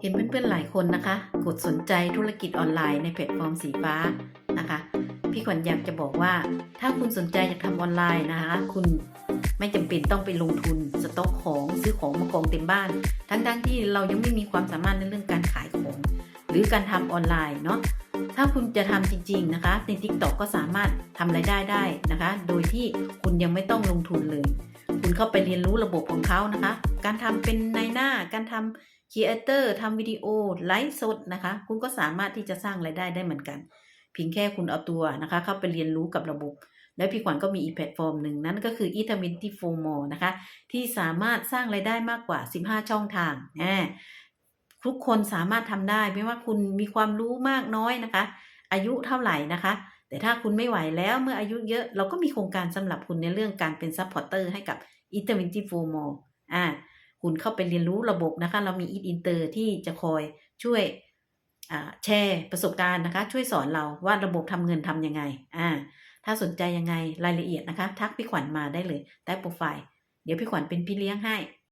เห็นเพื่อนๆหลายคนนะคะ กดสนใจธุรกิจออนไลน์ในแพลตฟอร์มสีฟ้านะคะ พี่ขวัญอยากจะบอกว่า ถ้าคุณสนใจอยากทำออนไลน์นะคะ คุณไม่จำเป็นต้องไปลงทุนสต็อกของซื้อของมากองเต็มบ้าน ทั้งๆที่เรายังไม่มีความสามารถในเรื่องการขายของ หรือการทำออนไลน์เนาะถ้าคุณจะทำจริง ๆ นะคะใน TikTok ก็สามารถทำรายได้ได้นะคะ โดยที่คุณยังไม่ต้องลงทุนเลย คุณเข้าไปเรียนรู้ระบบของเขานะคะ การทำเป็นในหน้า การทำครีเอเตอร์ทำวิดีโอ ไลฟ์สดนะคะ คุณก็สามารถที่จะสร้างรายได้ได้เหมือนกันเพียงแค่คุณเอาตัวนะคะ เข้าไปเรียนรู้กับระบบ แล้วพี่ขวัญก็มีอีกแพลตฟอร์มหนึ่งนั่นก็คือ e t a m i n t y f o m o นะคะ ที่สามารถสร้างรายได้มากกว่า 15 ช่องทางแหมทุกคนสามารถทำได้ไม่ว่าคุณมีความรู้มากน้อยนะคะ อายุเท่าไหร่นะคะ แต่ถ้าคุณไม่ไหวแล้วเมื่ออายุเยอะ เราก็มีโครงการสำหรับคุณในเรื่องการเป็นซัพพอร์เตอร์ให้กับ e t a m i n t y f o m o อ่าคุณเข้าไปเรียนรู้ระบบนะคะ เรามี e อินเตอร์ที่จะคอยช่วยแชร์ประสบการณ์นะคะ ช่วยสอนเราว่าระบบทำเงินทำยังไงอ่าถ้าสนใจยังไงรายละเอียดนะคะ ทักพี่ขวัญมาได้เลยใต้โปรไฟล์ เดี๋ยวพี่ขวัญเป็นพี่เลี้ยงให้